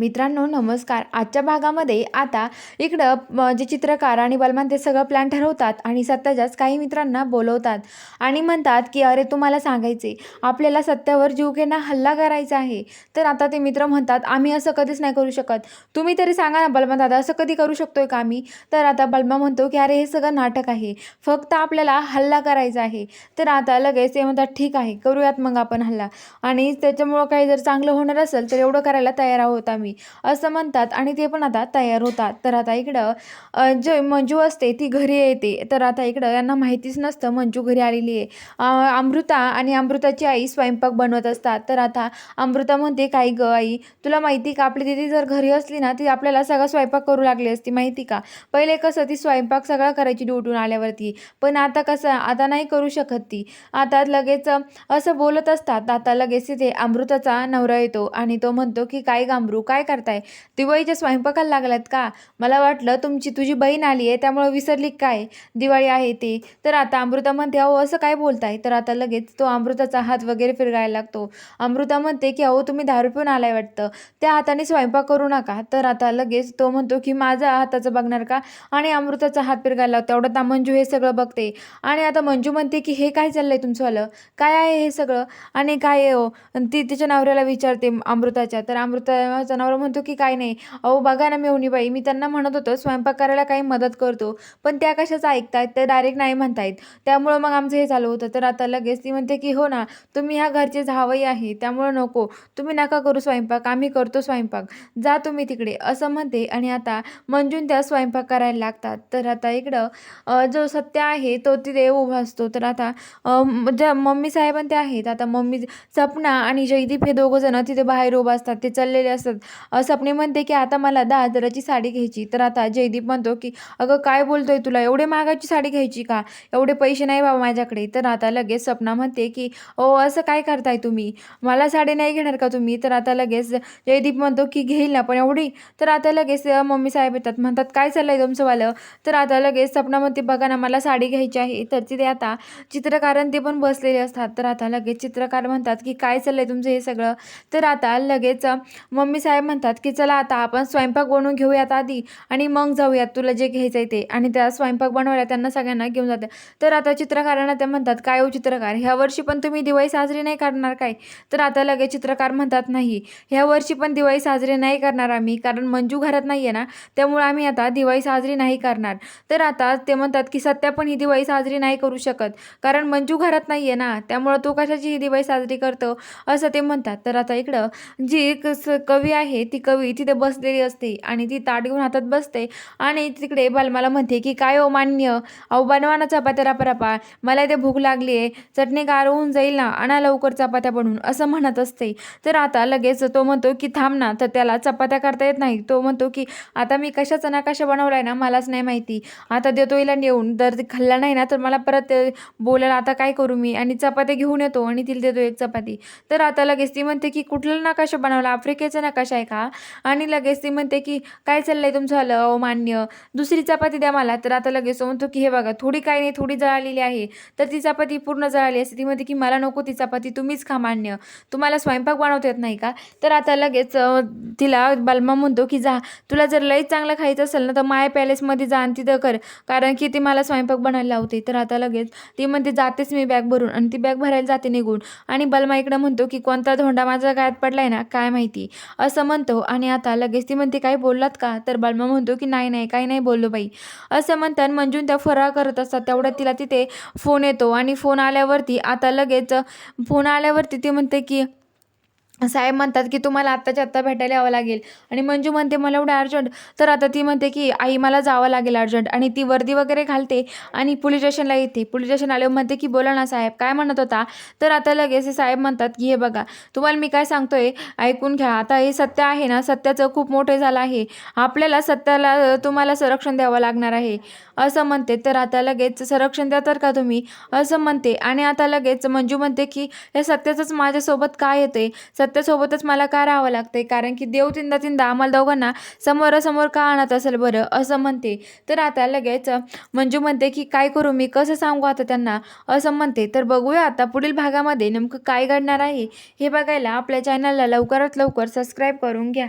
मित्रांनो नमस्कार. आजच्या भागामध्ये आता इकडं जे चित्रकार आणि बलमान ते सगळं प्लॅन ठरवतात आणि सत्याच्याच काही मित्रांना बोलवतात आणि म्हणतात की अरे तुम्हाला सांगायचे आपल्याला सत्यावर जीवघेणा हल्ला करायचा आहे. तर आता ते मित्र म्हणतात आम्ही असं कधीच नाही करू शकत. तुम्ही तरी सांगा ना बलमा दादा असं कधी करू शकतोय का आम्ही? तर आता बलमा म्हणतो की अरे हे सगळं नाटक आहे. फक्त आपल्याला हल्ला करायचा आहे. तर आता लगेच ते म्हणतात ठीक आहे करूयात मग आपण हल्ला. आणि त्याच्यामुळं काही जर चांगलं होणार असेल तर एवढं करायला तयार आहोत आम्ही. असं म्हणतात आणि ते पण आता तयार होतात. तर आता इकडं जे मंजू असते ती घरी येते. तर आता इकडं यांना माहितीच नसतं मंजू घरी आलेली आहे. अमृता आणि अमृताची आई स्वयंपाक बनवत असतात. तर आता अमृता म्हणते काय ग आई तुला माहिती का? आपली दिदी जर घरी असली ना ती आपल्याला सगळा स्वयंपाक करू लागली असती माहिती का? पहिले कसं ती स्वयंपाक सगळा करायची ड्युटून आल्यावरती. पण आता कसं आता नाही करू शकत ती. आता लगेच असं बोलत असतात. आता लगेच तिथे अमृताचा नवरा येतो आणि तो म्हणतो की काय गांबरू काय करताय? दिवाळीच्या स्वयंपाकाला लागलात का? मला वाटलं तुमची तुझी बहीण आली आहे त्यामुळं विसरली काय? दिवाळी आहे ती. तर आता अमृता म्हणते अहो असं काय बोलताय? तर आता लगेच तो अमृताचा हात वगैरे फिरगायला लागतो. अमृता म्हणते की अहो तुम्ही दारू पिऊन आलाय वाटतं. त्या हाताने स्वयंपाक करू नका. तर आता लगेच तो म्हणतो की माझा हाताचं बघणार का? आणि अमृताचा हात फिरगायला लागतो तेवढं आता मंजू हे सगळं बघते. आणि आता मंजू म्हणते की हे काय चाललंय तुमचंवालं काय आहे हे सगळं? आणि काय आहे हो? ती तिच्या नवऱ्याला विचारते अमृताच्या. तर अमृताचा नवरा म्हणतो की काय नाही अहो बघा ना मेवणीबाई मी त्यांना म्हणत होतो स्वयंपाक करायला काही मदत करतो पण त्या कशाचं ऐकतायत? ते डायरेक्ट नाही म्हणतायत. त्यामुळं मग आमचं हे चालू होतं. तर आता लगेच ती म्हणते की हो ना तुम्ही ह्या घरचे जावई आहे त्यामुळं नको. तुम्ही नका करू स्वयंपाक आम्ही करतो स्वयंपाक. जा तुम्ही तिकडे. असं म्हणते आणि आता मंजून त्या स्वयंपाक करायला लागतात. तर आता इकडं जो सत्य आहे तो तिथे उभा असतो. तर आता ज्या मम्मी साहेबां ते आहेत. आता मम्मी सपना आणि जयदीप हे दोघंजणं तिथे बाहेर उभं असतात. ते चाललेले असतात. स्वप्ने म्हणते की आता मला दहा हजाराची साडी घ्यायची. तर आता जयदीप म्हणतो की अगं काय बोलतोय तुला? एवढे महागाची साडी घ्यायची का? एवढे पैसे नाही बाबा माझ्याकडे. तर आता लगेच सपना म्हणते की ओ असं काय करताय तुम्ही? मला साडी नाही घेणार का तुम्ही? तर आता लगेच जयदीप म्हणतो की घेईल ना पण एवढी? तर आता लगेच मम्मी साहेब येतात म्हणतात काय चाललंय तुमचंवालं? तर आता लगेच स्वप्ना म्हणते बघा ना मला साडी घ्यायची आहे. तर तिथे आता चित्रकारांते पण बसलेले असतात. तर आता लगेच चित्रकार म्हणतात की काय चाललंय तुमचं हे सगळं? तर आता लगेच मम्मी साहेब म्हणतात की चला आता आपण स्वयंपाक बनवून घेऊयात आधी आणि मग जाऊयात तुला जे घ्यायचं आहे ते. आणि त्या स्वयंपाक बनवायला त्यांना सगळ्यांना घेऊन जाते. तर आता चित्रकारांना ते म्हणतात काय हो चित्रकार? ह्या वर्षी पण तुम्ही दिवाळी साजरी नाही करणार काय? तर आता लगेच चित्रकार म्हणतात नाही ह्या वर्षी पण दिवाळी साजरी नाही करणार आम्ही कारण मंजू घरात नाही आहे ना त्यामुळे आम्ही आता दिवाळी साजरी नाही करणार. तर आता ते म्हणतात की सत्या पण ही दिवाळी साजरी नाही करू शकत कारण मंजू घरात नाही आहे ना त्यामुळं तू कशाची ही दिवाळी साजरी करतो असं ते म्हणतात. तर आता इकडं जी कवी आहे ती कवी तिथे बसलेली असते आणि ती ताट घेऊन हातात बसते आणि तिकडे बालमाला म्हणते की काय हो मान्य? अहो बनवा ना चपात्या परापा मला इथे भूक लागली आहे. चटणी गार होऊन जाईल ना आणा लवकर चपात्या बनवून असं म्हणत असते. तर आता लगेच तो म्हणतो की थांब ना तर त्याला चपात्या करता येत नाही. तो म्हणतो की आता मी कशाचा नकाशा बनवलाय ना मलाच नाही माहिती. आता देतो हिला नेऊन. जर खाल्ला नाही ना तर मला परत बोलायला आता काय करू मी? आणि चपात्या घेऊन येतो आणि तिला देतो एक चपाती. तर आता लगेच ती म्हणते की कुठला नकाशा बनवला? आफ्रिकेचा नकाशा आहे का? आणि लगेच ती म्हणते की काय चाललंय तुमचं आलं मान्य. दुसरी चपाती द्या मला. तर आता लगेच म्हणतो की हे बघा थोडी काय नाही थोडी जळालेली आहे. तर ती चपाती पूर्ण जळाली असते. ती म्हणते की मला नको ती चपाती तुम्हीच खा मान्य. तुम्हाला स्वयंपाक बनवता येत नाही का? तर आता लगेच तिला बलमा म्हणतो की जा तुला जर लई चांगलं खायचं असेल ना तर माय पॅलेसमध्ये जा आणि तिथं कर. कारण की ती मला स्वयंपाक बनायला लावते. तर आता लगेच ती म्हणते जातेच मी बॅग भरून. आणि ती बॅग भरायला जाते निघून. आणि बलमा इकडं म्हणतो की कोणता धोंडा माझ्या गायात पडलाय ना काय माहिती? असं म्हणतो आणि आता लगेच ती म्हणते काय बोललात का? तर बालमा म्हणतो की नाही नाही काही नाही बोललो बाई. असं म्हणतात मंजून त्या फराळ करत असतात. तेवढ्यात तिला तिथे फोन येतो आणि फोन आल्यावरती आता लगेच फोन आल्यावरती ती म्हणते की साहेब म्हणतात की तुम्हाला आत्ताच्या आत्ता भेटायला यावं लागेल. आणि मंजू म्हणते मला एवढं अर्जंट तर आता ती म्हणते की आई मला जावं लागेल अर्जंट आणि ती वर्दी वगैरे घालते आणि पोलीस स्टेशनला येते. पोलीस स्टेशन आल्यावर म्हणते की बोला ना साहेब काय म्हणत होता? तर आता लगेच हे साहेब म्हणतात की हे बघा तुम्हाला मी काय सांगतोय? ऐकून घ्या. आता हे सत्य आहे ना सत्याचं खूप मोठे झालं आहे. आपल्याला सत्याला तुम्हाला संरक्षण द्यावं लागणार आहे. असं म्हणते. तर आता लगेच संरक्षण द्या तर का तुम्ही? असं म्हणते. आणि आता लगेच मंजू म्हणते की हे सत्याचंच माझ्यासोबत काय येते सत्यासोबतच मला का राहावं लागतंय? कारण की देव तिंदा तिंदा आम्हाला दोघांना समोरासमोर का आणत असेल बरं? असं म्हणते. तर आता लगेच मंजू म्हणते की काय करू मी? कसं सांगू आता त्यांना? असं म्हणते. तर बघूया आता पुढील भागामध्ये नेमकं काय घडणार आहे? हे बघायला आपल्या चॅनलला लवकरात लवकर सबस्क्राईब करून घ्या.